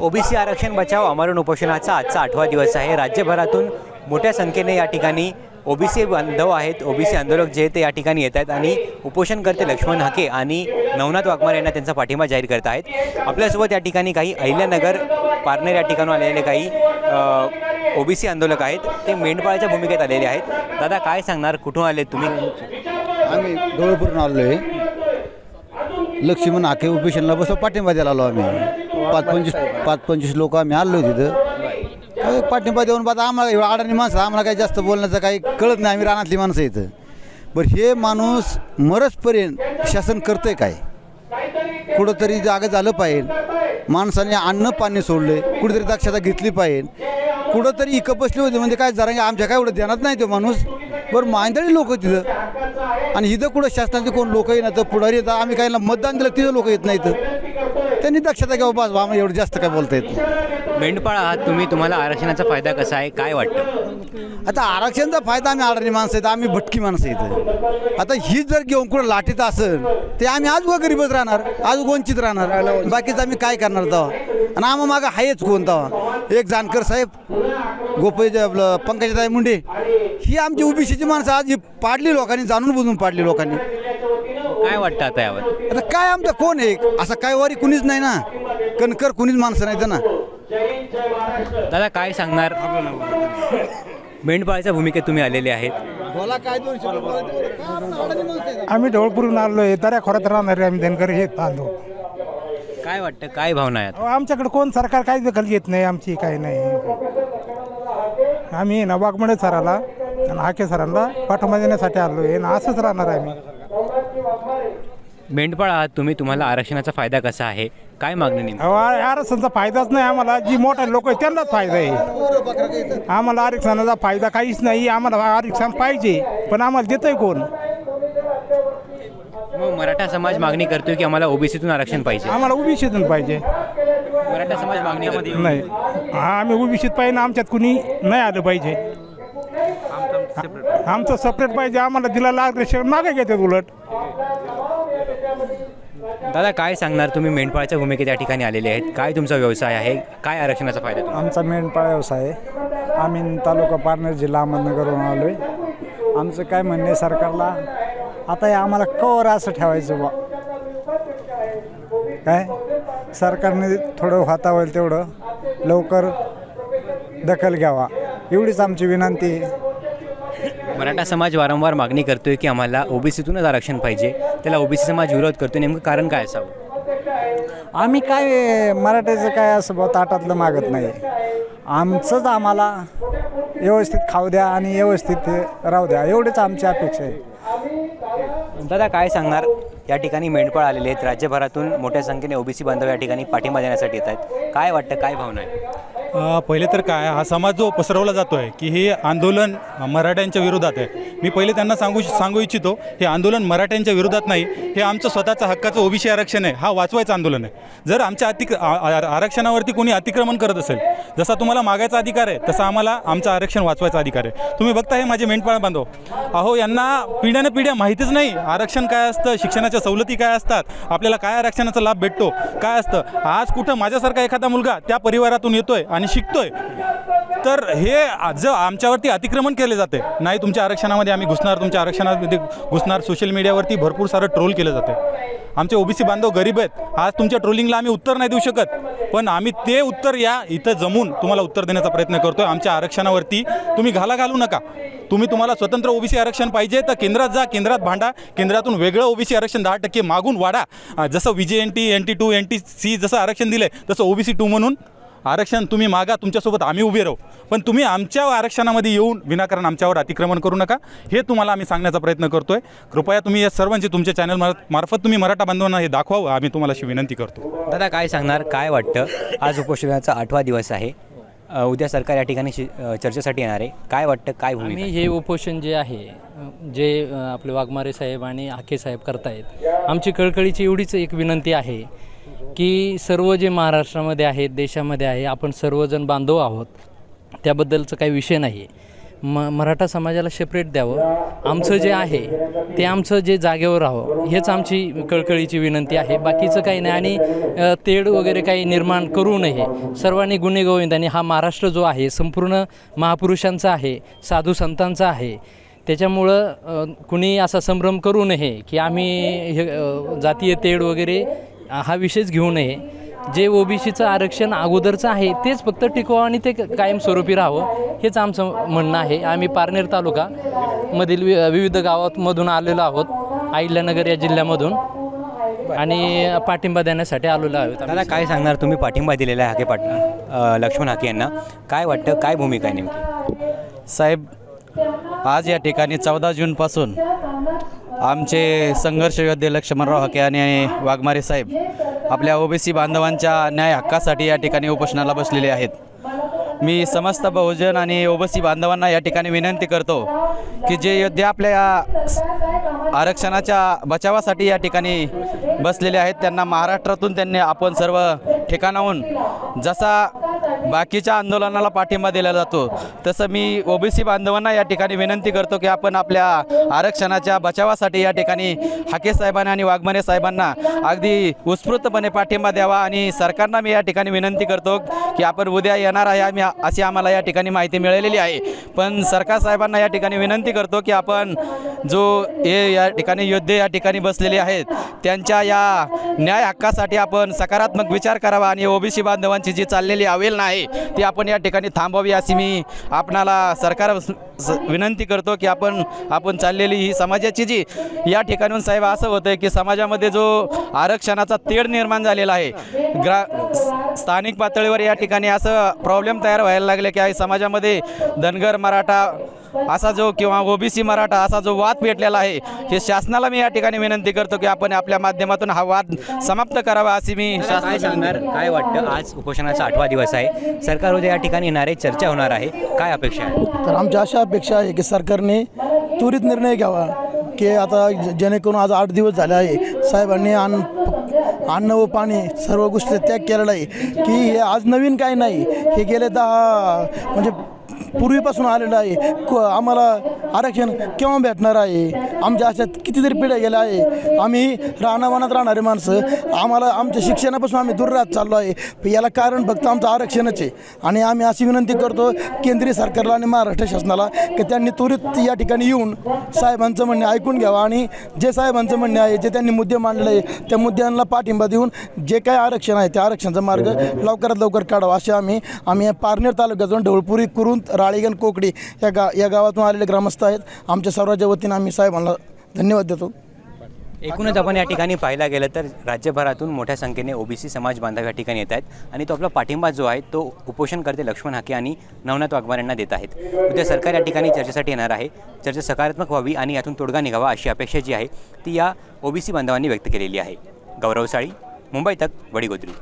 OBC आरक्षण बचाव आमरण उपोषणाचा आजचा आठवा दिवस आहे. राज्यभरातून मोठ्या संख्येने या ठिकाणी ओबीसी बांधव आहेत. ओबीसी आंदोलक जे ते या ठिकाणी येत आहेत आणि उपोषणकर्ते लक्ष्मण हके आणि नवनाथ वाघमारे यांना त्यांचा पाठिंबा जाहीर करत आहेत. आपल्यासोबत या ठिकाणी काही अहिल्यानगर पारनेर या ठिकाणून आलेले काही ओबीसी आंदोलक आहेत. ते मेंढपाळाच्या भूमिकेत आलेले आहेत. दादा काय सांगणार? कुठून आले तुम्ही? आम्ही डोळपूरून आलो आहे लक्ष्मण हाके उपोषणला बसव पाठिंबा द्यायला आलो आम्ही. पाच पंचवीस पाच पंचवीस लोक आम्ही आलो तिथं. काय पाठिंबा देऊन बाद आम्हाला एवढं अडाणी माणसं आम्हाला काही जास्त बोलण्याचं काही कळत नाही आम्ही रानातली माणसं इथं. बरं हे माणूस मरसपर्यंत शासन करतंय काय? कुठंतरी जागा झालं पाहिजे. माणसाने अन्न पाणी सोडले कुठेतरी दक्षता घेतली पाहिजे. कुठंतरी इकं बसले होते म्हणजे काय जरा आमच्या काय एवढं ध्यानात नाही तो माणूस? बरं मांदळी लोक तिथं. आणि इथं कुठं शासनाचे कोण लोक येणार तर पुढारी येतात. आम्ही काय मतदान दिलं तिथं लोक येत नाहीत. त्यांनी दक्षता घ्यावं बस आम्हाला एवढं जास्त काय बोलता येत मेंढपाळ आहात तुम्ही तुम्हाला आरक्षणाचा फायदा कसा आहे? काय वाटतं? आता आरक्षणाचा फायदा आम्ही अडाणी माणसं आहेत आम्ही भटकी माणसं आहेत. आता ही जर घेऊन कुठं लाटीत असेल ते आम्ही आज व गरीबच राहणार आज वंचित राहणार. बाकीचं आम्ही काय करणार तेव्हा? आणि आम्हा मागं आहेच कोण तेव्हा? एक जानकर साहेब गोपय आपलं पंकजाताई मुंडे ही आमची ओबीसीची माणसं आज ही पाडली लोकांनी जाणून बुजून पाडली लोकांनी. काय वाटतं आता यावर? आता काय आमचं कोण आहे? असं काय वारी कुणीच नाही ना. कणकर कुणीच माणसं नाहीत ना. दादा काय सांगणार? मेंढपाळाच्या भूमिकेत तुम्ही आलेले आहेत. बोला काय दोनशे आम्ही ढवळपुरून आलो आहे. दऱ्या खोऱ्यात राहणारे आम्ही. धनगर हे तांदूळ. काय वाटतं? काय भावना आहेत अहो, आमच्याकडे कोण सरकार काही दखल घेत नाही. आमची काही नाही. आम्ही ना वाघमडे सराला आणि हाके सरांना पाठिंबा देण्यासाठी आलो आहे आणि असंच राहणार आहे आम्ही. मेंढपाळ आहात तुम्ही तुम्हाला आरक्षणाचा फायदा कसा आहे? काय मागणी नेमकी? अहो, आ- आरक्षणाचा फायदाच नाही आम्हाला. जी मोठे लोक आहेत त्यांनाच फायदा आहे. आम्हाला आरक्षणाचा फायदा काहीच नाही. आम्हाला आरक्षण पाहिजे पण आम्हाला देतंय कोण? मग मराठा समाज मागणी करतोय की आम्हाला ओबीसीतून आरक्षण पाहिजे? आम्हाला उभीशीतून पाहिजे. मराठा समाज मागणी करतोय. नाही. हा, आम्ही उभीशीत पाहिजे आमच्यात कुणी नाही आलं पाहिजे. आमचं सेपरेट पाहिजे. आम्हाला दिला आरक्षण मागे घेतात उलट. दादा काय सांगणार तुम्ही? मेंढपाळाच्या भूमिकेत या ठिकाणी आलेले आहेत. काय तुमचा व्यवसाय आहे? काय आरक्षणाचा फायदा तुम्हाला? आमचा मेंढपाळ व्यवसाय आहे. आम्ही तालुका पारनेर जिल्हा अहमदनगरवरून आलो आहे आमचं काय म्हणणे आहे सरकारला आता हे आम्हाला कवर असं ठेवायचं बा काय? सरकारने थोडं हाता होईल तेवढं. लवकर दखल घ्यावा. एवढीच आमची विनंती आहे. मराठा समाज वारंवार मागणी करतोय की आम्हाला ओबीसीतूनच आरक्षण पाहिजे. त्याला ओबीसी समाज विरोध करतोय. नेमकं कारण काय असावं? आम्ही काय मराठीचं काय असं बा ताटातलं मागत नाही. आमचंच आम्हाला व्यवस्थित खाऊ द्या आणि व्यवस्थित राहू द्या. एवढीच आमची अपेक्षा आहे. दादा काय सांगणार? या ठिकाणी मेंढपाळ आलेले आहेत. राज्यभरातून मोठ्या संख्येने ओबीसी बांधव या ठिकाणी पाठिंबा देण्यासाठी येत आहेत. काय वाटतं? काय भावना आहे? पहिले तर काय हा समाज जो पसरवला जातो आहे की हे आंदोलन मराठ्यांच्या विरोधात आहे. मी पहिले त्यांना सांगू सांगू इच्छितो हे आंदोलन मराठ्यांच्या विरोधात नाही हे आमचं स्वतःचं हक्काचं ओबीसी आरक्षण आहे हा वाचवायचं आंदोलन आहे. जर आमच्या अतिक आरक्षणावरती कोणी अतिक्रमण करत असेल जसा तुम्हाला मागायचा अधिकार आहे तसा आम्हाला आमचं आरक्षण वाचवायचा अधिकार आहे. तुम्ही बघता हे माझे मेंढपाळ बांधव. अहो यांना पिढ्यानं पिढ्या माहितीच नाही आरक्षण काय असतं शिक्षणाच्या सवलती काय असतात आपल्याला काय आरक्षणाचा लाभ भेटतो काय असतं. आज कुठं माझ्यासारखा एखादा मुलगा त्या परिवारातून येतोय आणि शिकतोय. तर हे जर आमच्यावरती अतिक्रमण केले जाते नाही तुमच्या आरक्षणामध्ये आम्ही घुसणार तुमच्या आरक्षणामध्ये घुसणार सोशल मीडियावरती भरपूर सारं ट्रोल केलं जाते. आमचे ओबीसी बांधव गरीब आहेत. आज तुमच्या ट्रोलिंगला आम्ही उत्तर नाही देऊ शकत. पण आम्ही ते उत्तर या इथं जमून तुम्हाला उत्तर देण्याचा प्रयत्न करतोय. आमच्या आरक्षणावरती तुम्ही घाला घालू नका. तुम्ही तुम्हाला स्वतंत्र ओबीसी आरक्षण पाहिजे तर केंद्रात जा केंद्रात भांडा. केंद्रातून वेगळं ओबीसी आरक्षण दहा टक्के मागून वाढा. जसं VJ N T N T two N T C जसं आरक्षण दिलं आहे तसं ओबीसी टू म्हणून आरक्षण तुम्ही मागा तुमच्यासोबत आम्ही उभे राहू. पण तुम्ही आमच्या आरक्षणामध्ये येऊन विनाकारण आमच्यावर अतिक्रमण करू नका. हे तुम्हाला आम्ही सांगण्याचा प्रयत्न करतोय. कृपया तुम्ही या सर्वांची तुमच्या चॅनल मार्फत तुम्ही मराठा बांधवांना हे दाखवावं. आम्ही तुम्हाला अशी विनंती करतो. दादा काय सांगणार? काय वाटतं? आज उपोषणाचा आठवा दिवस आहे. उद्या सरकार या ठिकाणी चर्चेसाठी येणार आहे. काय वाटतं? काय भूमिका? आम्ही हे उपोषण जे आहे जे आपले वाघमारे साहेब आणि हाके साहेब करतायत आमची कळकळीची एवढीच एक विनंती आहे की सर्व जे महाराष्ट्रामध्ये आहेत देशामध्ये आहे आपण सर्वजण बांधव आहोत त्याबद्दलचं काही विषय नाही म मराठा समाजाला सेपरेट द्यावं. आमचं जे आहे ते आमचं जे जागेवर राहावं हेच आमची कळकळीची विनंती आहे. बाकीचं काही नाही आणि तेढ वगैरे काही निर्माण करू नये. सर्वांनी गुन्हेगोविंदाने हा महाराष्ट्र जो आहे संपूर्ण महापुरुषांचा आहे साधू संतांचा आहे त्याच्यामुळं कुणी असा संभ्रम करू नये की आम्ही हे जातीय तेढ वगैरे हा विषयच घेऊ नये. जे ओबीसीचं आरक्षण अगोदरचं आहे तेच फक्त टिकवावं आणि ते कायमस्वरूपी राहावं हेच आमचं म्हणणं आहे. आम्ही पारनेर तालुका मधील वि विविध गावातमधून आलेलो आहोत अहिल्यानगर या जिल्ह्यामधून. आणि पाठिंबा देण्यासाठी आलेलो आहोत. दादा काय सांगणार? तुम्ही पाठिंबा दिलेला आहे हाके पाटणा लक्ष्मण हाके यांना. काय वाटतं? काय भूमिका आहे नेमकी? साहेब आज या ठिकाणी चौदा जूनपासून आमचे संघर्ष योद्धे लक्ष्मणराव हके आणि वाघमारे साहेब आपल्या ओबीसी बांधवांच्या न्याय हक्कासाठी या ठिकाणी उपोषणाला बसलेले आहेत. मी समस्त बहुजन आणि ओबीसी बांधवांना या ठिकाणी विनंती करतो की जे योद्धे आपल्या या आरक्षणाच्या बचावासाठी या ठिकाणी बसलेले आहेत त्यांना महाराष्ट्रातून त्यांनी आपण सर्व ठिकाणाहून जसा बाकीच्या आंदोलनाला पाठिंबा दिला जातो. तसं मी ओबीसी बांधवांना या ठिकाणी विनंती करतो की आपण आपल्या आरक्षणाच्या बचावासाठी या ठिकाणी हाके साहेबांना आणि वाघमारे साहेबांना अगदी उत्स्फूर्तपणे पाठिंबा द्यावा आणि सरकारना मी या ठिकाणी विनंती करतो की आपण उद्या येणार आहे आम्ही अशी आम्हाला या ठिकाणी माहिती मिळालेली आहे. पण सरकार साहेबांना या ठिकाणी विनंती करतो की आपण जो हे या ठिकाणी योद्धे या ठिकाणी बसलेले आहेत त्यांच्या या न्याय हक्कासाठी आपण सकारात्मक विचार करावा आणि ओबीसी बांधवांची जी चाललेली अवेलना आहे ती आपण या ठिकाणी थांबावी अशी मी आपणाला सरकार स- विनंती करतो की आपण आपण चाललेली ही समाजाची जी या ठिकाणून साहेब असं होतं आहे की समाजामध्ये जो आरक्षणाचा तेढ निर्माण झालेला आहे ग्रा स्थानिक पातळीवर या ठिकाणी असं प्रॉब्लेम तयार व्हायला लागले की समाजामध्ये धनगर मराठा असा जो किंवा ओबीसी मराठा असा जो वाद पेटलेला आहे हे शासनाला मी या ठिकाणी विनंती करतो की आपण आपल्या माध्यमातून हा वाद समाप्त करावा अशी मी काय शासनाला सांगणार? काय वाटतं? आज उपोषणाचा आठवा दिवस आहे. सरकार उद्या या ठिकाणी येणार आहे चर्चा होणार आहे. काय अपेक्षा आहे? तर आमच्या अशा अपेक्षा आहे की सरकारने त्वरित निर्णय घ्यावा की आता जेणेकरून आज आठ दिवस झाले आहे. साहेबांनी अन्न अन्न व पाणी सर्व गोष्टी त्याग केलेला आहे की हे आज नवीन काही नाही. हे गेले दहा म्हणजे पूर्वीपासून आलेलं आहे. क आम्हाला आरक्षण केव्हा भेटणार आहे? आमच्या अशा कितीतरी पिढ्या गेल्या आहे. आम्ही रानावनात राहणारे माणसं. आम्हाला आमच्या शिक्षणापासून आम्ही दूर राहत चाललो आहे. याला कारण फक्त आमचं आरक्षणच आहे. आणि आम्ही अशी विनंती करतो केंद्रीय सरकारला आणि महाराष्ट्र शासनाला की त्यांनी त्वरित या ठिकाणी येऊन साहेबांचं म्हणणे ऐकून घ्यावं. आणि जे साहेबांचं म्हणणे आहे जे त्यांनी मुद्दे मांडले आहे त्या मुद्द्यांना पाठिंबा देऊन जे काय आरक्षण आहे त्या आरक्षणाचा मार्ग लवकरात लवकर काढावा. असे आम्ही आम्ही पारनेर तालुक्यातून ढवळपुरी करून काळीगण कोकडी या गा या गावातून आलेले ग्रामस्थ आहेत. आमच्या सर्वांच्या वतीनं आम्ही साहेबांना धन्यवाद देतो. एकूणच आपण या ठिकाणी पाहायला गेलं तर राज्यभरातून मोठ्या संख्येने ओबीसी समाज बांधव या ठिकाणी येत आहेत आणि तो आपला पाठिंबा जो आहे तो उपोषणकर्ते लक्ष्मण हाके आणि नवनाथ वाघमार यांना देत आहेत. उद्या सरकार या ठिकाणी चर्चेसाठी येणार आहे. चर्चा सकारात्मक व्हावी आणि यातून तोडगा निघावा अशी अपेक्षा जी आहे ती या ओबीसी बांधवांनी व्यक्त केलेली आहे. गौरवसाळी मुंबई तक वडीगोद्री.